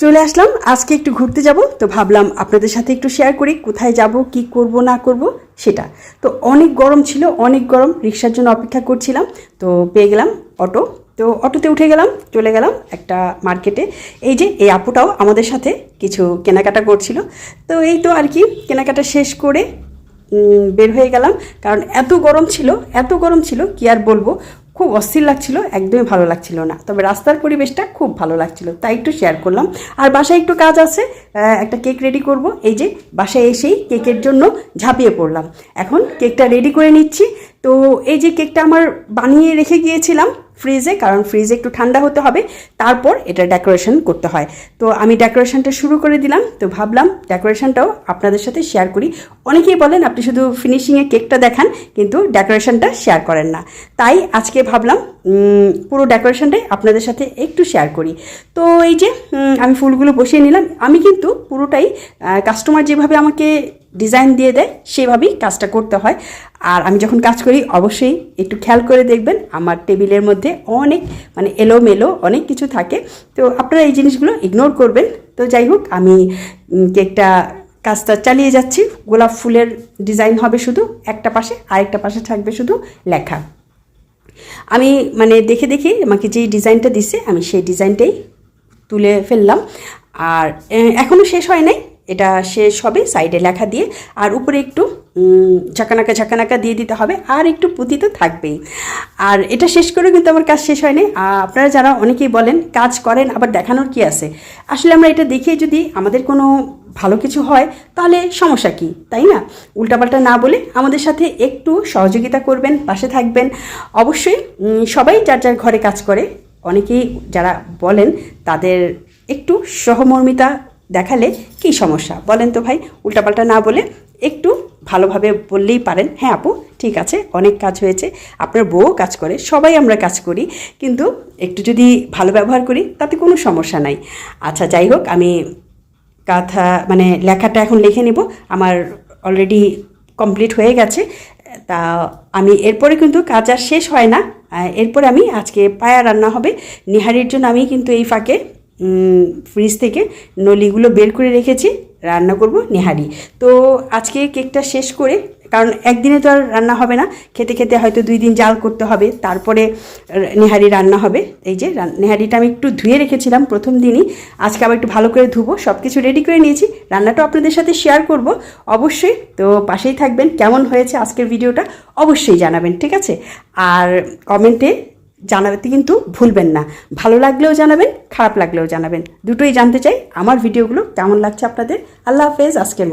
চলে আসলাম। আজকে একটু ঘুরতে যাব, তো ভাবলাম আপনাদের সাথে একটু শেয়ার করি, কোথায় যাব, কি করব, না করব, সেটা। তো অনেক গরম ছিল, অনেক গরম, রিক্সার জন্য অপেক্ষা করছিলাম, তো পেয়ে গেলাম অটো। তো অটোতে উঠে গেলাম, চলে গেলাম একটা মার্কেটে এই যে, এই আপুটাও আমাদের সাথে কিছু কেনাকাটা করছিল। তো এই তো আর কি, কেনাকাটা শেষ করে বের হয়ে গেলাম। কারণ এত গরম ছিল, এত গরম ছিল, কি আর বলব? খুব অস্থির লাগছিল, একদমই ভালো লাগছিল না। তবে রাস্তার পরিবেশটা খুব ভালো লাগছিল, তাই একটু শেয়ার করলাম। আর বাসায় একটু কাজ আছে একটা কেক রেডি করব। এই যে বাসায় এসেই কেকের জন্য ঝাঁপিয়ে পড়লাম। এখন কেকটা রেডি করে নিচ্ছি। তো এই যে কেকটা আমার বানিয়ে রেখে গিয়েছিলাম ফ্রিজে কারণ ফ্রিজে একটু ঠান্ডা হতে হবে। তারপর এটা ডেকোরেশন করতে হয়। তো আমি ডেকোরেশনটা শুরু করে দিলাম। তো ভাবলাম ডেকোরেশনটাও আপনাদের সাথে শেয়ার করি। অনেকেই বলেন, আপনি শুধু ফিনিশিংয়ে কেকটা দেখান, কিন্তু ডেকোরেশনটা শেয়ার করেন না। তাই আজকে ভাবলাম পুরো ডেকোরেশনটাই আপনাদের সাথে একটু শেয়ার করি। তো এই যে আমি ফুলগুলো বসিয়ে নিলাম। আমি কিন্তু পুরোটাই কাস্টমার যেভাবে আমাকে ডিজাইন দিয়ে দেয়, সেভাবেই কাজটা করতে হয়। আর আমি যখন কাজ করি, অবশ্যই একটু খেয়াল করে দেখবেন, আমার টেবিলের মধ্যে অনেক মানে এলোমেলো অনেক কিছু থাকে। তো আপনারা এই জিনিসগুলো ইগনোর করবেন। তো যাই হোক, আমি কেকটা, কাজটা চালিয়ে যাচ্ছি। গোলাপ ফুলের ডিজাইন হবে শুধু একটা পাশে, আরেকটা পাশে থাকবে শুধু লেখা। আমি মানে দেখে দেখে আমাকে যেই ডিজাইনটা দিছে, আমি সেই ডিজাইনটাই তুলে ফেললাম। আর এখনও শেষ হয় নাই। এটা শেষ হবে সাইডে লেখা দিয়ে। আর উপরে একটু ঝাঁকানাকা ঝাঁকানাকা দিয়ে দিতে হবে, আর একটু পুঁতি তো থাকবেই। আর এটা শেষ করে কিন্তু আমার কাজ শেষ হয়নি। আপনারা যারা অনেকেই বলেন, কাজ করেন, আবার দেখানোর কি আছে? আসলে আমরা এটা দেখে যদি আমাদের কোনো ভালো কিছু হয়, তাহলে সমস্যা কি, তাই না? উল্টাপাল্টা না বলে আমাদের সাথে একটু সহযোগিতা করবেন, পাশে থাকবেন। অবশ্যই সবাই যার যার ঘরে কাজ করে, অনেকেই যারা বলেন, তাদের একটু সহমর্মিতা দেখালে কি সমস্যা? বলেন তো ভাই, উল্টাপাল্টা না বলে একটু ভালোভাবে বললেই পারেন। হ্যাঁ আপু, ঠিক আছে, অনেক কাজ হয়েছে। আপনার বউও কাজ করে, সবাই আমরা কাজ করি। কিন্তু একটু যদি ভালো ব্যবহার করি, তাতে কোনো সমস্যা নাই। আচ্ছা যাই হোক, আমি কথা মানে লেখাটা এখন লিখে নেব। আমার অলরেডি কমপ্লিট হয়ে গেছে। তা আমি এরপরে কিন্তু কাজ আর শেষ হয় না। এরপরে আমি আজকে পায়া রান্না হবে। নিহারির জন্য আমি কিন্তু এই ফাঁকে ফ্রিজ থেকে নলিগুলো বের করে রেখেছি, রান্না করব নেহারি। তো আজকে কেকটা শেষ করে, কারণ একদিনে তো আর রান্না হবে না, খেতে খেতে হয়তো দুই দিন জাল করতে হবে, তারপরে নেহারি রান্না হবে। এই যে নেহারিটা আমি একটু ধুয়ে রেখেছিলাম প্রথম দিনই, আজকে আবার একটু ভালো করে ধুবো সব কিছু রেডি করে নিয়েছি রান্নাটা আপনাদের সাথে শেয়ার করব অবশ্যই, তো পাশেই থাকবেন, কেমন হয়েছে আজকের ভিডিওটা অবশ্যই জানাবেন, ঠিক আছে? আর কমেন্টে জানাতে কিন্তু ভুলবেন না। ভালো লাগলেও জানাবেন, খারাপ লাগলেও জানাবেন। দুটোই জানতে চাই। আমার ভিডিওগুলো কেমন লাগছে আপনাদের? আল্লাহ হাফেজ, আজকের